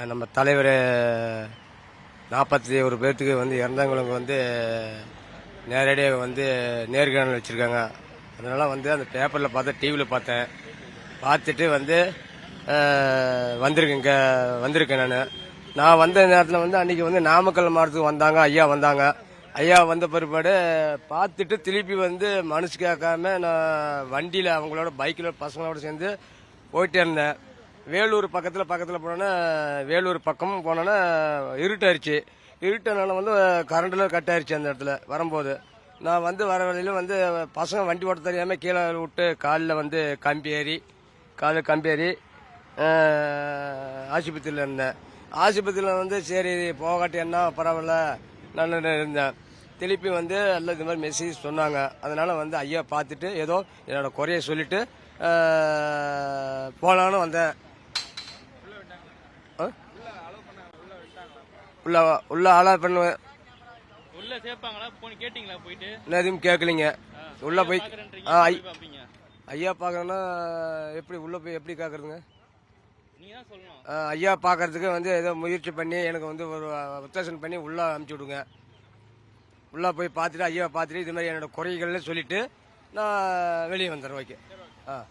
நம்ம தலைவர் நாற்பத்தி ஒரு பேர்த்துக்கு வந்து இறந்தவங்களுக்கு வந்து நேரடியாக வந்து நேர்காணல் வச்சுருக்காங்க. அதனால் வந்து அந்த பேப்பரில் பார்த்தேன் டிவியில் பார்த்தேன். பார்த்துட்டு வந்து வந்திருக்கேன் இங்கே வந்திருக்கேன் நான். நான் வந்த நேரத்தில் வந்து அன்றைக்கி வந்து நாமக்கல் மாவட்டத்துக்கு வந்தாங்க ஐயா வந்தாங்க. ஐயா வந்த பிற்பாடு பார்த்துட்டு திருப்பி வந்து மனசு கேட்காம நான் வண்டியில் அவங்களோட பைக்கில் பசங்களோட சேர்ந்து போயிட்டே இருந்தேன். வேலூர் பக்கத்தில் பக்கத்தில் போனோன்னா வேலூர் பக்கம் போனோன்னா இருட்டாயிருச்சு. இருட்டனால வந்து கரண்டில் கட் ஆயிருச்சு அந்த இடத்துல வரும்போது. நான் வந்து வர வழியில் வந்து பசங்க வண்டி ஓட்ட தெரியாமல் கீழே விட்டு காலில் வந்து கம்பி ஏறி காலில் கம்பி ஏறி ஆஸ்பத்திரியில் இருந்தேன். ஆஸ்பத்திரியில் வந்து சரி போகாட்டி என்ன பரவாயில்ல நான் இருந்தேன். திருப்பி வந்து எல்லாம் இந்த மாதிரி மெசேஜ் சொன்னாங்க. அதனால் வந்து ஐயா பார்த்துட்டு ஏதோ என்னோடய குறைய சொல்லிட்டு போகலான்னு வந்தேன். உள்ள உள்ள ஆளா பண்ணுவேன் உள்ள சேர்ப்பாங்களா? போய் கேட்டீங்களா போயிட்டு? எதுவும் கேட்கலீங்க உள்ள போய் ஐயா பார்க்கறேன்னா எப்படி உள்ள போய் எப்படி கேட்கறதுங்க ஐயா பார்க்கறதுக்கு வந்து ஏதோ முயற்சி பண்ணி எனக்கு வந்து ஒரு உத்தேசம் பண்ணி உள்ள அனுப்பிச்சி விடுங்க. உள்ள போய் பார்த்துட்டு ஐயா பார்த்துட்டு இது மாதிரி என்னோட குறைகள்னு சொல்லிட்டு நான் வெளியே வந்துடுறேன் ஓகே.